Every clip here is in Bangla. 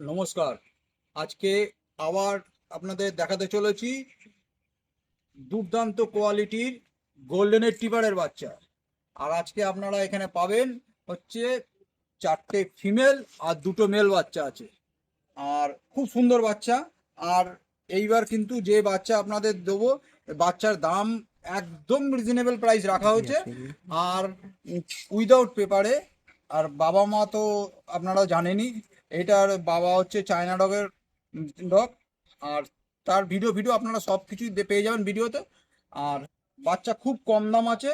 নমস্কার। আজকে আবার আপনাদের দেখাতে চলেছি দুর্দান্ত কোয়ালিটির গোল্ডেনের টিপারের বাচ্চা। আর আজকে আপনারা এখানে পাবেন হচ্ছে চারটে ফিমেল আর দুটো মেল বাচ্চা আছে। আর খুব সুন্দর বাচ্চা। আর এইবার কিন্তু যে বাচ্চা আপনাদের দেবো বাচ্চার দাম একদম রিজনেবল প্রাইস রাখা হয়েছে। আর উইদাউট পেপারে আর বাবা মা তো আপনারা জানেনই এটার বাবা হচ্ছে চায়না ডগের ডগ, আর তার ভিডিও ভিডিও আপনারা সব কিছুই পেয়ে যাবেন ভিডিওতে। আর বাচ্চা খুব কম দাম আছে।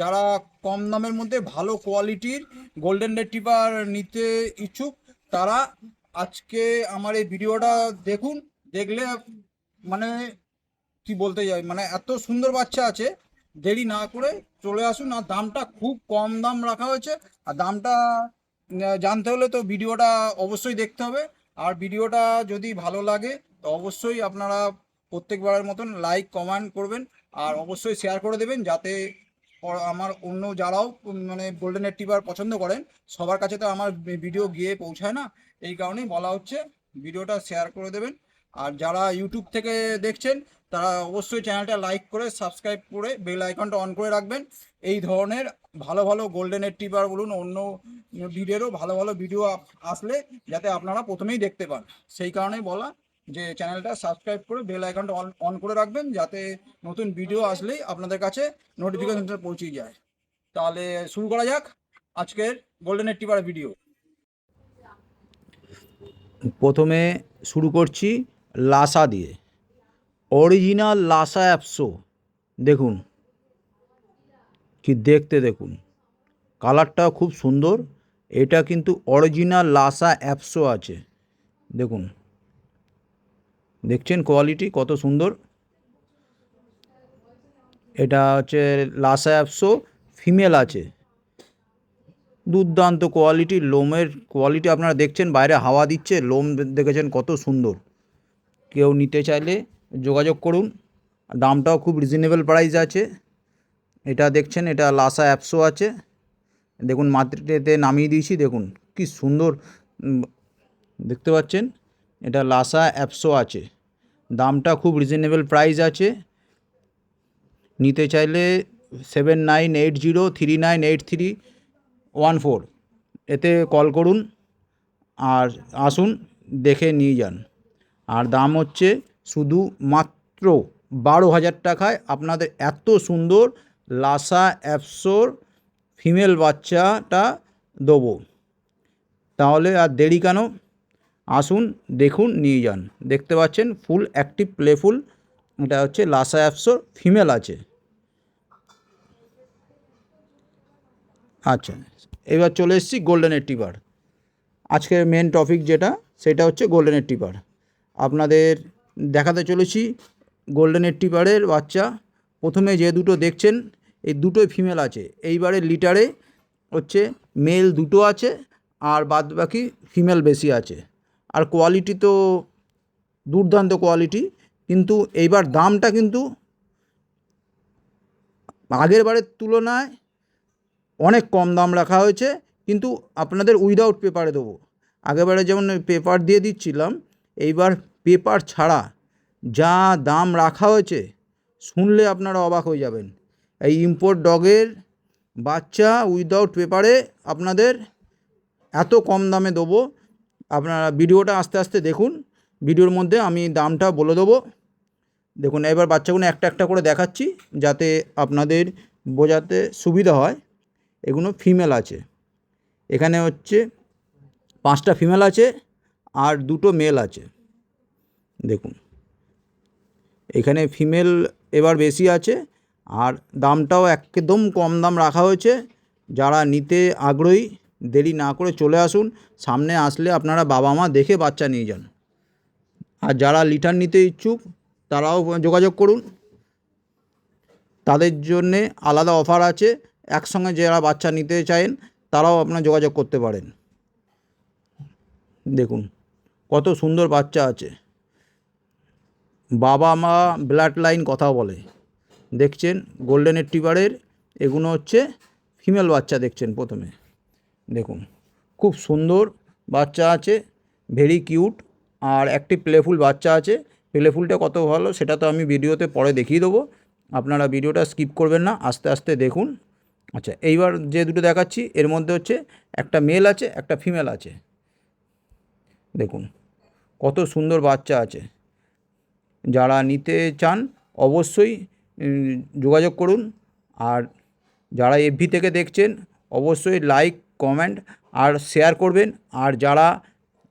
যারা কম দামের মধ্যে ভালো কোয়ালিটির গোল্ডেন রেটিভার নিতে ইচ্ছুক, তারা আজকে আমার এই ভিডিওটা দেখুন, দেখলে মানে কি বলতে যাই মানে এত সুন্দর বাচ্চা আছে, দেরি না করে চলে আসুন। আর দামটা খুব কম দাম রাখা হয়েছে। আর দামটা জানতে হলে তো ভিডিওটা অবশ্যই দেখতে হবে। আর ভিডিওটা যদি ভালো লাগে, তো অবশ্যই আপনারা প্রত্যেকবারের মতন লাইক কমেন্ট করবেন। আর অবশ্যই শেয়ার করে দেবেন যাতে আমার অন্য যারাও মানে গোল্ডেন টিভার পছন্দ করেন, সবার কাছে তো আমার ভিডিও গিয়ে পৌঁছায় না। এই কারণেই বলা হচ্ছে, ভিডিওটা শেয়ার করে দেবেন। আর যারা ইউটিউব থেকে দেখছেন তারা অবশ্যই চ্যানেলটা লাইক করে, সাবস্ক্রাইব করে, বেল আইকনটা অন করে রাখবেন। এই ধরনের ভালো ভালো গোল্ডেনের টিপার বলুন, অন্য ভিডিওরও ভালো ভালো ভিডিও আসলে যাতে আপনারা প্রথমেই দেখতে পান। সেই কারণেই বলা যে চ্যানেলটা সাবস্ক্রাইব করে, বেল আইকনটা অন অন করে রাখবেন, যাতে নতুন ভিডিও আসলেই আপনাদের কাছে নোটিফিকেশনটা পৌঁছে যায়। তাহলে শুরু করা যাক আজকের গোল্ডেনের টিপার ভিডিও প্রথমে শুরু করছি লাসা দিয়ে। অরিজিনাল লাসা অ্যাপসো দেখুন। কি দেখতে দেখুন। কালারটাও খুব সুন্দর। এটা কিন্তু অরিজিনাল লাসা অ্যাপসো আছে। দেখুন। দেখছেন কোয়ালিটি কত সুন্দর? এটা হচ্ছে লাসা অ্যাপসো ফিমেল আছে। দুর্দান্ত কোয়ালিটি লোমের কোয়ালিটি আপনারা দেখছেন, বাইরে হাওয়া দিচ্ছে, লোম দেখেছেন কত সুন্দর। কেউ নিতে চাইলে যোগাযোগ করুন। দামটাও খুব রিজনেবল প্রাইস আছে। এটা দেখছেন, এটা লাসা অ্যাপসও আছে। দেখুন মাত্রিতে নামিয়ে দিয়েছি, দেখুন কি সুন্দর দেখতে পাচ্ছেন, এটা লাসা অ্যাপসও আছে। দামটা খুব রিজনেবল প্রাইস আছে। নিতে চাইলে seven nine eight zero three nine eight three one four এতে কল করুন আর আসুন, দেখে নিয়ে যান। আর দাম হচ্ছে শুধু মাত্র বারো হাজার টাকায় আপনাদের এত সুন্দর লাসা অ্যাপসোর ফিমেল বাচ্চাটা দেবো। তাহলে আর দেরি কেন? আসুন, দেখুন, নিয়ে যান। দেখতে পাচ্ছেন, ফুল অ্যাক্টিভ, প্লেফুল, এটা হচ্ছে লাসা অ্যাপসোর ফিমেল আছে। আচ্ছা এবার চলে এসেছি গোল্ডেনের টিপার আজকের মেন টপিক যেটা, সেটা হচ্ছে গোল্ডেনের টিপার আপনাদের দেখাতে চলেছি। গোল্ডেনের টিপারের বাচ্চা। প্রথমে যে দুটো দেখছেন, এই দুটোই ফিমেল আছে। এইবারে লিটারে হচ্ছে মেল দুটো আছে, আর বাদ বাকি ফিমেল বেশি আছে। আর কোয়ালিটি তো দুর্দান্ত কোয়ালিটি কিন্তু এইবার দামটা কিন্তু আগের বারের তুলনায় অনেক কম দাম রাখা হয়েছে, কিন্তু আপনাদের উইদাউট পেপারে দেবো। আগেবারে যেমন পেপার দিয়ে দিচ্ছিলাম, এইবার পেপার ছাড়া যা দাম রাখা হয়েছে, শুনলে আপনারা অবাক হয়ে যাবেন। এই ইম্পোর্ট ডগের বাচ্চা উইদাউট পেপারে আপনাদের এত কম দামে দেবো। আপনারা ভিডিওটা আস্তে আস্তে দেখুন। ভিডিওর মধ্যে আমি দামটা বলে দেবো। দেখুন, এবার বাচ্চাগুলো একটা একটা করে দেখাচ্ছি যাতে আপনাদের বোঝাতে সুবিধা হয়। এগুলো ফিমেল আছে। এখানে হচ্ছে পাঁচটা ফিমেল আছে আর দুটো মেল আছে। দেখুন। এখানে ফিমেল এবার বেশি আছে, আর দামটাও একদম কম দাম রাখা হয়েছে। যারা নিতে আগ্রহী, দেরি না করে চলে আসুন। সামনে আসলে আপনারা বাবা মা দেখে বাচ্চা নিয়ে যান। আর যারা লিটার নিতে ইচ্ছুক, তারাও যোগাযোগ করুন। তাদের জন্যে আলাদা অফার আছে। একসঙ্গে যারা বাচ্চা নিতে চান তারাও আপনার যোগাযোগ করতে পারেন। দেখুন, কত সুন্দর বাচ্চা আছে। বাবা মা ব্লাড লাইন কথা বলে। দেখছেন গোল্ডেন টিবারের এগুলো হচ্ছে ফিমেল বাচ্চা দেখছেন প্রথমে। দেখুন, খুব সুন্দর বাচ্চা আছে ভেরি কিউট আর একটি প্লেফুল বাচ্চা আছে। প্লেফুলটা কত ভালো, সেটা তো আমি ভিডিওতে পরে দেখিয়ে দেবো। আপনারা ভিডিওটা স্কিপ করবেন না, আস্তে আস্তে দেখুন। আচ্ছা এইবার যে দুটো দেখাচ্ছি, এর মধ্যে হচ্ছে একটা মেল আছে, একটা ফিমেল আছে। দেখুন, কত সুন্দর বাচ্চা আছে। যারা নিতে চান অবশ্যই যোগাযোগ করুন। আর যারা এফভি থেকে দেখছেন, অবশ্যই লাইক কমেন্ট আর শেয়ার করবেন। আর যারা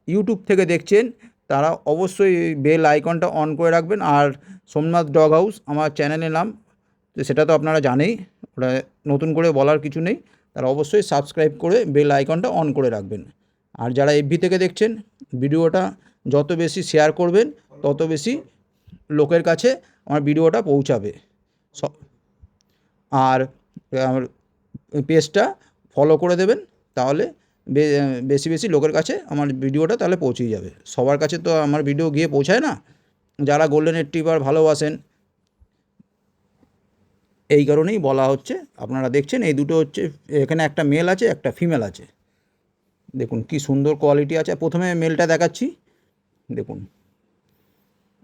ইউটিউব থেকে দেখছেন, তারা অবশ্যই বেল আইকনটা অন করে রাখবেন। আর সোমনাথ ডগ হাউস আমার চ্যানেলের নাম, সেটা তো আপনারা জানেই, ওটা নতুন করে বলার কিছু নেই। তারা অবশ্যই সাবস্ক্রাইব করে বেল আইকনটা অন করে রাখবেন। আর যারা এফবি থেকে দেখছেন, ভিডিওটা যত বেশি শেয়ার করবেন, তত বেশি লোকের কাছে আমার ভিডিওটা পৌঁছাবে। আর, আমার পেজটা ফলো করে দেবেন, তাহলে বেশি বেশি লোকের কাছে আমার ভিডিওটা তাহলে পৌঁছে যাবে। সবার কাছে তো আমার ভিডিও গিয়ে পৌঁছায় না। যারা গোল্ডেন রিট্রিভার ভালোবাসেন, এই কারণেই বলা হচ্ছে, আপনারা দেখছেন, এই দুটো হচ্ছে, এখানে একটা মেল আছে, একটা ফিমেল আছে। দেখুন কি সুন্দর কোয়ালিটি আছে। প্রথমে মেলটা দেখাচ্ছি। দেখুন।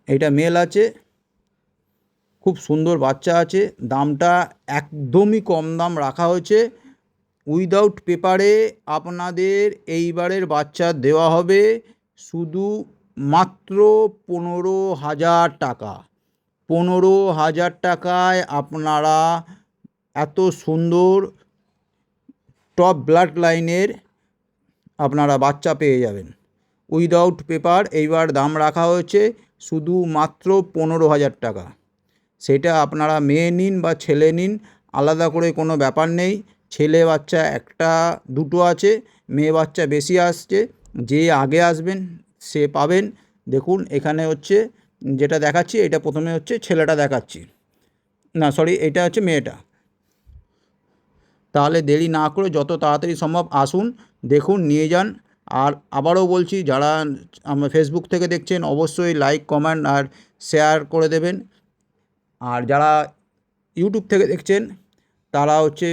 এইটা মেল আছে, খুব সুন্দর বাচ্চা আছে, দামটা একদমই কম দাম রাখা হয়েছে। উইদাউট পেপারে আপনাদের এইবারের বাচ্চা দেওয়া হবে শুধু মাত্র পনেরো হাজার টাকা। পনেরো হাজার টাকায় আপনারা এত সুন্দর টপ ব্লাড লাইনের আপনারা বাচ্চা পেয়ে যাবেন। উইদাউট পেপার এইবার দাম রাখা হয়েছে শুধু মাত্র পনেরো হাজার টাকা। সেটা আপনারা মেয়ে নিন বা ছেলে নিন, আলাদা করে কোনো ব্যাপার নেই। ছেলে বাচ্চা একটা, দুটো আছে, মেয়ে বাচ্চা বেশি আসছে, যে আগে আসবেন সে পাবেন। দেখুন, এখানে হচ্ছে যেটা দেখাচ্ছি, এটা প্রথমে হচ্ছে ছেলেটা দেখাচ্ছি। না সরি এটা হচ্ছে মেয়েটা। তাহলে দেরি না করে যত তাড়াতাড়ি সম্ভব আসুন, দেখুন, নিয়ে যান। আর আবারও বলছি, যারা আমার ফেসবুক থেকে দেখছেন, অবশ্যই লাইক কমেন্ট আর শেয়ার করে দেবেন। আর যারা ইউটিউব থেকে দেখছেন, তারা হচ্ছে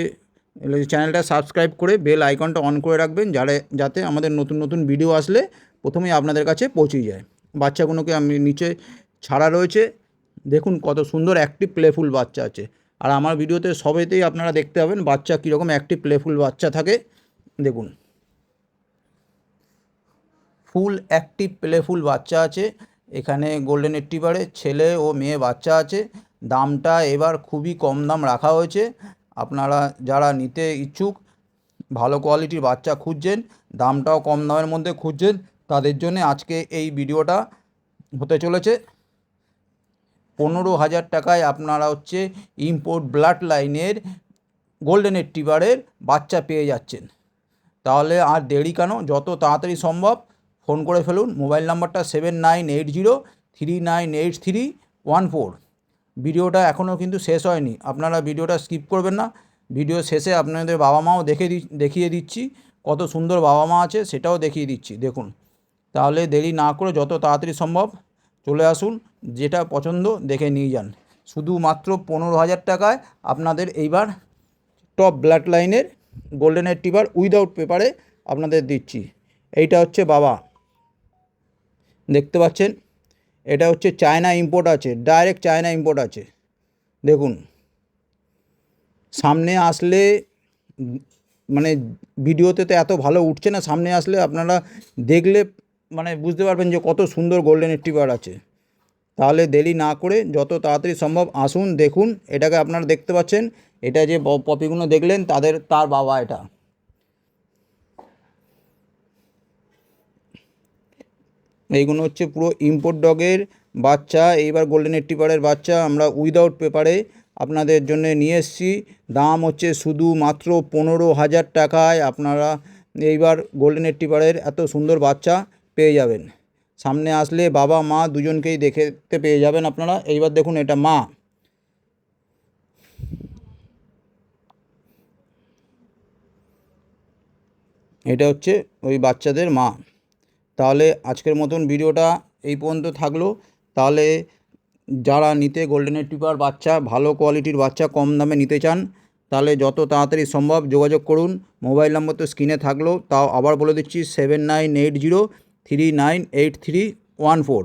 চ্যানেলটা সাবস্ক্রাইব করে বেল আইকনটা অন করে রাখবেন, যারা, যাতে আমাদের নতুন নতুন ভিডিও আসলে প্রথমেই আপনাদের কাছে পৌঁছে যায়। বাচ্চাগুলোকে আমি নিচে ছাড়া রয়েছে। দেখুন কত সুন্দর অ্যাক্টিভ প্লেফুল বাচ্চা আছে। আর আমার ভিডিওতে সবেতেই আপনারা দেখতে পাবেন বাচ্চা কীরকম অ্যাক্টিভ প্লেফুল বাচ্চা থাকে। দেখুন। ফুল অ্যাক্টিভ প্লেফুল বাচ্চা আছে। এখানে গোল্ডেন এট্টিবারে ছেলে ও মেয়ে বাচ্চা আছে। দামটা এবার খুবই কম দাম রাখা হয়েছে। আপনারা যারা নিতে ইচ্ছুক, ভালো কোয়ালিটির বাচ্চা খুঁজছেন, দামটাও কম দামের মধ্যে খুঁজছেন, তাদের জন্য আজকে এই ভিডিওটা হতে চলেছে। পনেরো হাজার টাকায় আপনারা হচ্ছে ইম্পোর্ট ব্লাড লাইনের গোল্ডেন এট্টিবারের বাচ্চা পেয়ে যাচ্ছেন। তাহলে আর দেরি কেন? যত তাড়াতাড়ি সম্ভব ফোন করে ফেলুন। মোবাইল নাম্বারটা seven nine eight zero, three nine eight three, one four. ভিডিওটা এখনও কিন্তু শেষ হয়নি। আপনারা ভিডিওটা স্কিপ করবেন না। ভিডিও শেষে আপনাদের বাবা মাও দেখে দেখিয়ে দিচ্ছি। কত সুন্দর বাবা মা আছে, সেটাও দেখিয়ে দিচ্ছি। দেখুন, তাহলে দেরি না করে যত তাড়াতাড়ি সম্ভব চলে আসুন, যেটা পছন্দ দেখে নিয়ে যান। শুধুমাত্র পনেরো হাজার টাকায় আপনাদের এইবার টপ ব্লাড লাইনের গোল্ডেনের টিবার উইদাউট পেপারে আপনাদের দিচ্ছি। এইটা হচ্ছে বাবা। দেখতে পাচ্ছেন? এটা হচ্ছে চায়না ইম্পোর্ট আছে ডাইরেক্ট চায়না ইম্পোর্ট আছে। দেখুন, সামনে আসলে মানে ভিডিওতে তো এত ভালো উঠছে না, সামনে আসলে আপনারা দেখলে মানে বুঝতে পারবেন যে কত সুন্দর গোল্ডেন রিট্রিভার আছে। তাহলে দেরি না করে যত তাড়াতাড়ি সম্ভব আসুন, দেখুন, এটাকে আপনারা দেখতে পাচ্ছেন, এটা যে পপিগুলো দেখলেন, তাদের, তার বাবা এটা। এইগুলো হচ্ছে পুরো ইম্পোর্ট ডগের বাচ্চা, এইবার গোল্ডেন এট্টিপারের বাচ্চা আমরা উইদাউট পেপারে আপনাদের জন্য নিয়ে এসেছি। দাম হচ্ছে শুধু মাত্র পনেরো হাজার টাকায় আপনারা এইবার গোল্ডেন এট্টিপারের এত সুন্দর বাচ্চা পেয়ে যাবেন। সামনে আসলে বাবা, মা দুজনকেই দেখতে পেয়ে যাবেন আপনারা। এইবার দেখুন এটা মা। এটা হচ্ছে ওই বাচ্চাদের মা। তাহলে আজকের মতন ভিডিওটা এই পর্যন্ত থাকল। তাহলে যারা নিতে গোল্ডেনের টিপার বাচ্চা, ভালো কোয়ালিটির বাচ্চা, কম দামে নিতে চান, তাহলে যত তাড়াতাড়ি সম্ভব যোগাযোগ করুন। মোবাইল নম্বর তো স্ক্রিনে থাকল। তাও আবার বলে দিচ্ছি seven nine eight zero three nine eight three one four